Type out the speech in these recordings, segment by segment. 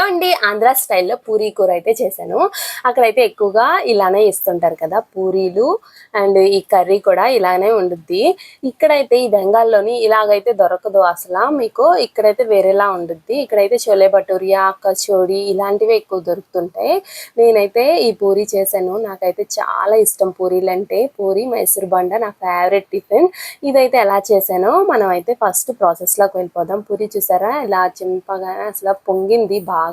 Hello అండి. ఆంధ్ర స్టైల్లో పూరీ కూర అయితే చేశాను. అక్కడైతే ఎక్కువగా ఇలానే ఇస్తుంటారు కదా పూరీలు అండ్ ఈ కర్రీ కూడా ఇలానే ఉండుద్ది. ఇక్కడైతే ఈ బెంగాల్లోని ఇలాగైతే దొరకదు అసలు మీకు. ఇక్కడైతే వేరేలా ఉండుద్ది. ఇక్కడైతే చోలే భటూరియా కచోడి ఇలాంటివి ఎక్కువ దొరుకుతుంటాయి. నేనైతే ఈ పూరీ చేశాను. నాకైతే చాలా ఇష్టం పూరీలు అంటే పూరి మైసూర్ బండ నా ఫేవరెట్ టిఫిన్. ఇదైతే ఎలా చేశానో మనం అయితే ఫస్ట్ ప్రాసెస్లోకి వెళ్ళిపోదాం. పూరి చూసారా? ఇలా చింపగానే అసలు పొంగింది బాగా.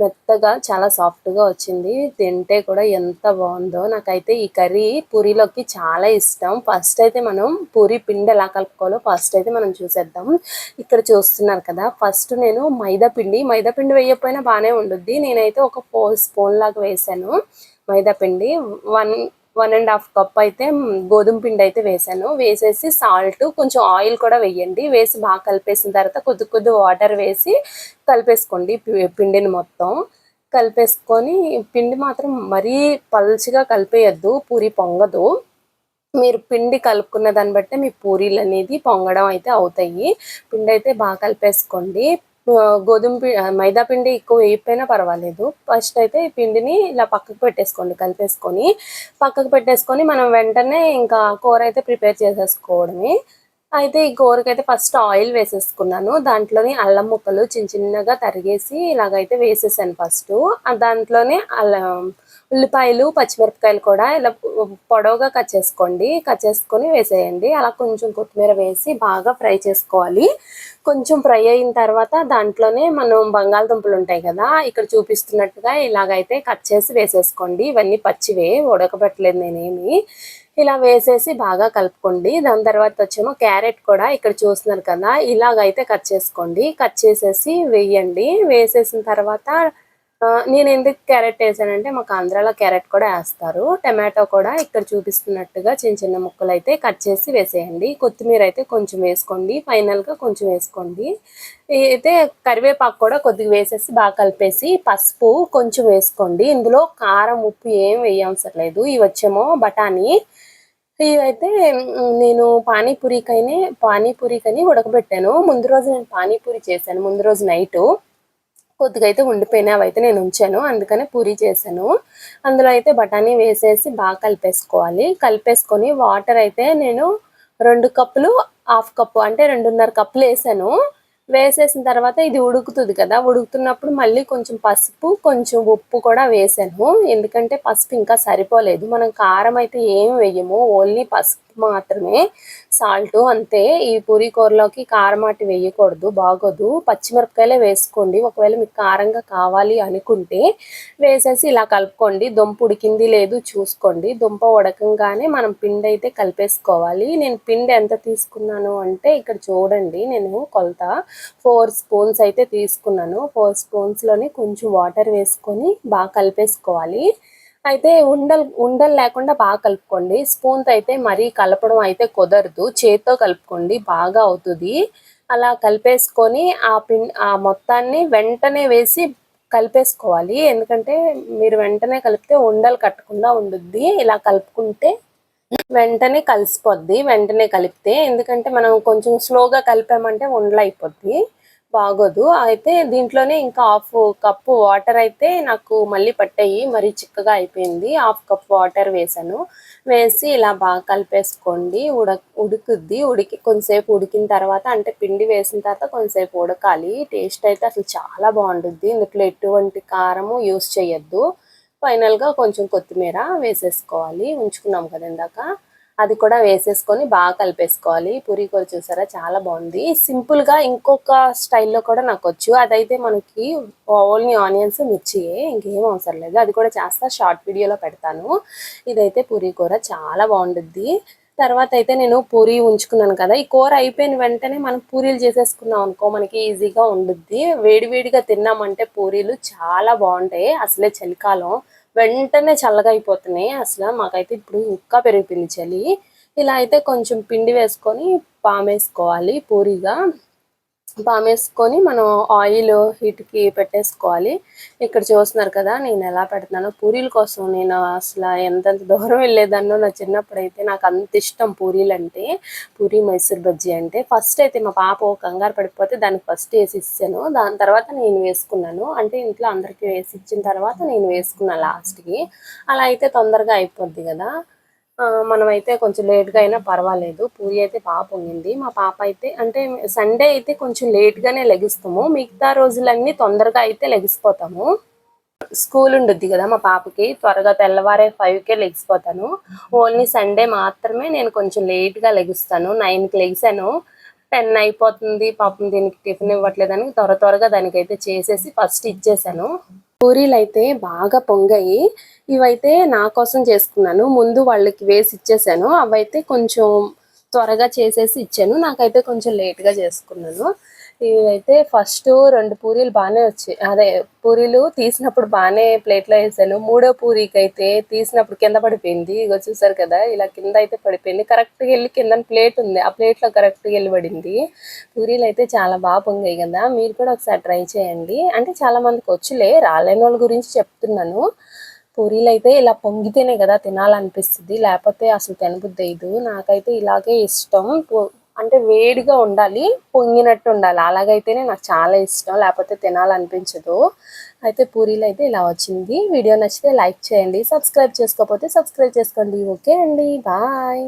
మెత్తగా చాలా సాఫ్ట్గా వచ్చింది. తింటే కూడా ఎంత బాగుందో. నాకైతే ఈ కర్రీ పూరీలోకి చాలా ఇష్టం. ఫస్ట్ అయితే మనం పూరి పిండి ఎలా కలుపుకోవాలో ఫస్ట్ అయితే మనం చూసేద్దాం. ఇక్కడ చూస్తున్నారు కదా ఫస్ట్ నేను మైదా పిండి. మైదా పిండి వేయకపోయినా బాగానే ఉండుద్ది. నేనైతే ఒక ఫోర్ స్పూన్ లాగా వేసాను మైదా పిండి. One one and half cup అయితే గోధుమ పిండి అయితే వేసాను. వేసేసి సాల్ట్ కొంచెం ఆయిల్ కూడా వేయండి. వేసి బాగా కలిపేసిన తర్వాత కొద్ది కొద్ది వాటర్ వేసి కలిపేసుకోండి పిండిని మొత్తం. కలిపేసుకొని పిండి మాత్రం మరీ పల్చగా కలిపేయద్దు పూరి పొంగదు. మీరు పిండి కలుపుకున్న దాన్ని బట్టి మీ పూరీలు అనేది పొంగడం అయితే అవుతాయి. పిండి అయితే బాగా కలిపేసుకోండి. గోధుమ మైదా పిండి ఎక్కువ వేయకపోయినా పర్వాలేదు. ఫస్ట్ అయితే ఈ పిండిని ఇలా పక్కకు పెట్టేసుకోండి కలిపేసుకొని. పక్కకు పెట్టేసుకొని మనం వెంటనే ఇంకా కూర అయితే ప్రిపేర్ చేసేసుకోవడమే. అయితే ఈ కూరకైతే ఫస్ట్ ఆయిల్ వేసేసుకున్నాను. దాంట్లోని అల్లం ముక్కలు చిన్న చిన్నగా తరిగేసి ఇలాగైతే వేసేసాను ఫస్ట్ దాంట్లోనే అల్లం ఉల్లిపాయలు పచ్చిమిరపకాయలు కూడా ఇలా పొడవుగా కట్ చేసుకోండి. కట్ చేసుకొని వేసేయండి. అలా కొంచెం కొత్తిమీర వేసి బాగా ఫ్రై చేసుకోవాలి. కొంచెం ఫ్రై అయిన తర్వాత దాంట్లోనే మనం బంగాళదుంపలు ఉంటాయి కదా ఇక్కడ చూపిస్తున్నట్టుగా ఇలాగైతే కట్ చేసి వేసేసుకోండి. ఇవన్నీ పచ్చివే ఉడకబెట్టలేదు నేనేమి. ఇలా వేసేసి బాగా కలుపుకోండి. దాని తర్వాత వచ్చేమో క్యారెట్ కూడా ఇక్కడ చూస్తున్నారు కదా ఇలాగైతే కట్ చేసుకోండి. కట్ చేసేసి వేయండి. వేసేసిన తర్వాత నేను ఎందుకు క్యారెట్ వేసానంటే మాకు ఆంధ్రాలో క్యారెట్ కూడా వేస్తారు. టమాటో కూడా ఇక్కడ చూపిస్తున్నట్టుగా చిన్న చిన్న ముక్కలు అయితే కట్ చేసి వేసేయండి. కొత్తిమీర అయితే కొంచెం వేసుకోండి. ఫైనల్గా కొంచెం వేసుకోండి. అయితే కరివేపాకు కూడా కొద్దిగా వేసేసి బాగా కలిపేసి పసుపు కొంచెం వేసుకోండి. ఇందులో కారం ఉప్పు ఏం వేయవసరం లేదు ఇవి వచ్చేమో బఠానీ. ఇవైతే నేను పానీపూరికైనా పానీపూరికని ఉడకబెట్టాను. ముందు రోజు నేను పానీపూరి చేశాను. ముందు రోజు నైటు. కొద్దిగా అయితే ఉండిపోయినాయి అవైతే నేను ఉంచాను. అందుకనే పూరి చేశాను. అందులో అయితే బఠానీ వేసేసి బాగా కలిపేసుకోవాలి. కలిపేసుకొని వాటర్ అయితే నేను రెండు కప్పులు హాఫ్ కప్పు అంటే రెండున్నర కప్పులు వేసాను. వేసేసిన తర్వాత ఇది ఉడుకుతుంది కదా ఉడుకుతున్నప్పుడు మళ్ళీ కొంచెం పసుపు కొంచెం ఉప్పు కూడా వేసాను. ఎందుకంటే పసుపు ఇంకా సరిపోలేదు. మనం కారం అయితే ఏం వేయము ఓన్లీ పసుపు మాత్రమే. సాల్ట్ అంతే. ఈ పూరి కూరలోకి కారం అటు వేయకూడదు. బాగోదు. పచ్చిమిరపకాయలే వేసుకోండి. ఒకవేళ మీకు కారంగా కావాలి అనుకుంటే వేసేసి ఇలా కలుపుకోండి. దుంప ఉడికింది లేదు చూసుకోండి. దుంప ఉడకంగానే మనం పిండి అయితే కలిపేసుకోవాలి. నేను పిండి ఎంత తీసుకున్నాను అంటే ఇక్కడ చూడండి. నేను కొలత ఫోర్ స్పూన్స్ అయితే తీసుకున్నాను. ఫోర్ స్పూన్స్లోని కొంచెం వాటర్ వేసుకొని బాగా కలిపేసుకోవాలి. అయితే ఉండలు ఉండలు లేకుండా బాగా కలుపుకోండి. స్పూన్తో అయితే మరీ కలపడం అయితే కుదరదు. చేత్తో కలుపుకోండి బాగా అవుతుంది. అలా కలిపేసుకొని ఆ పిన్ ఆ మొత్తాన్ని వెంటనే వేసి కలిపేసుకోవాలి. ఎందుకంటే మీరు వెంటనే కలిపితే ఉండలు కట్టకుండా ఉండుద్ది. ఇలా కలుపుకుంటే వెంటనే కలిసిపోద్ది వెంటనే కలిపితే. ఎందుకంటే మనం కొంచెం స్లోగా కలిపామంటే ఉండలు అయిపోద్ది. బాగోదు. అయితే దీంట్లోనే ఇంకా హాఫ్ కప్పు వాటర్ అయితే నాకు మళ్ళీ పట్టాయి. మరీ చిక్కగా అయిపోయింది. హాఫ్ కప్ వాటర్ వేసాను. వేసి ఇలా బాగా కలిపేసుకోండి. ఉడ ఉడుకుద్ది. ఉడికి కొంతసేపు ఉడికిన తర్వాత అంటే పిండి వేసిన తర్వాత కొంతసేపు ఉడకాలి. టేస్ట్ అయితే అసలు చాలా బాగుంటుంది ఇందులో ఎటువంటి కారము యూస్ చేయొద్దు ఫైనల్గా కొంచెం కొత్తిమీర వేసేసుకోవాలి. ఉంచుకున్నాం కదా ఇందాక. అది కూడా వేసేసుకొని బాగా కలిపేసుకోవాలి. పూరీ కూర చూసారా? చాలా బాగుంది. సింపుల్గా ఇంకొక స్టైల్లో కూడా నాకు వచ్చు. అదైతే మనకి ఓన్లీ ఆనియన్స్ మిర్చియే. ఇంకేం అవసరం లేదు. అది కూడా చేస్తా. షార్ట్ వీడియోలో పెడతాను. ఇదైతే పూరీ కూర. చాలా బాగుంటుంది తర్వాత అయితే నేను పూరి ఉంచుకున్నాను కదా. ఈ కూర అయిపోయిన వెంటనే మనం పూరీలు చేసేసుకున్నాం అనుకో మనకి ఈజీగా ఉండుద్ది. వేడివేడిగా తిన్నామంటే పూరీలు చాలా బాగుంటాయి. అసలే చలికాలం. వెంటనే చల్లగా అయిపోతున్నాయి. అసలు మాకైతే ఇప్పుడు ఇంకా పెరిగిపోయింది చలి. ఇలా అయితే కొంచెం పిండి వేసుకొని పామేసుకోవాలి పూరిగా. పామేసుకొని మనం ఆయిల్ హీట్కి పెట్టేసుకోవాలి. ఇక్కడ చూస్తున్నారు కదా నేను ఎలా పెడుతున్నాను పూరీల కోసం నేను అసలు ఎంతెంత దూరం వెళ్ళేదాన్నో నా చిన్నప్పుడు అయితే నాకు అంత ఇష్టం పూరీలు అంటే పూరి మైసూర్ బజ్జీ అంటే. ఫస్ట్ అయితే మా పాప ఓ కంగారు పడిపోతే దానికి ఫస్ట్ వేసి ఇచ్చాను. దాని తర్వాత నేను వేసుకున్నాను. అంటే ఇంట్లో అందరికీ వేసి ఇచ్చిన తర్వాత నేను వేసుకున్నాను లాస్ట్కి. అలా అయితే తొందరగా అయిపోద్ది కదా. మనమైతే కొంచెం లేట్గా అయినా పర్వాలేదు. పూరి అయితే పాప ఉండింది మా పాప అయితే అంటే సండే అయితే కొంచెం లేట్గానే లెగిస్తాము. మిగతా రోజులన్నీ తొందరగా అయితే లెగిసిపోతాము. స్కూల్ ఉండుద్ది కదా మా పాపకి. త్వరగా తెల్లవారే ఫైవ్కే లెగిసిపోతాను. ఓన్లీ సండే మాత్రమే నేను కొంచెం లేట్గా లెగుస్తాను. నైన్కి లెగిసాను. టెన్ అయిపోతుంది. పాపం దీనికి టిఫిన్ ఇవ్వట్లేదని త్వర త్వరగా దానికైతే చేసేసి ఫస్ట్ ఇచ్చేసాను. పూరీలు అయితే బాగా పొంగాయి. ఇవైతే నా కోసం చేసుకున్నాను. ముందు వాళ్ళకి వేసి ఇచ్చేసాను. అవైతే కొంచెం త్వరగా చేసేసి ఇచ్చాను. నాకైతే కొంచెం లేట్గా చేసుకున్నాను. ఇవైతే ఫస్ట్ రెండు పూరీలు బాగానే వచ్చాయి అదే పూరీలు తీసినప్పుడు బాగానే ప్లేట్లో వేసాను. మూడో పూరీకి అయితే తీసినప్పుడు కింద పడిపోయింది. ఇగో చూసారు కదా ఇలా కింద అయితే పడిపోయింది. కరెక్ట్గా వెళ్ళి కింద ప్లేట్ ఉంది. ఆ ప్లేట్లో కరెక్ట్గా వెళ్ళి పడింది. పూరీలు అయితే చాలా బాగా పొంగాయి కదా. మీరు కూడా ఒకసారి ట్రై చేయండి. అంటే చాలామందికి వచ్చులే రాలేని వాళ్ళ గురించి చెప్తున్నాను. పూరీలు అయితే ఇలా పొంగితేనే కదా తినాలనిపిస్తుంది. లేకపోతే అసలు తినబుద్ధి అయ్యదు. నాకైతే ఇలాగే ఇష్టం. పో- అంటే వేడిగా ఉండాలి పొంగినట్టు ఉండాలి. అలాగైతేనే నాకు చాలా ఇష్టం. లేకపోతే తినాలనిపించదు. అయితే పూరీలు అయితే ఇలా వచ్చింది. వీడియో నచ్చితే లైక్ చేయండి. సబ్స్క్రైబ్ చేసుకోకపోతే సబ్స్క్రైబ్ చేసుకోండి. ఓకే అండి. బాయ్.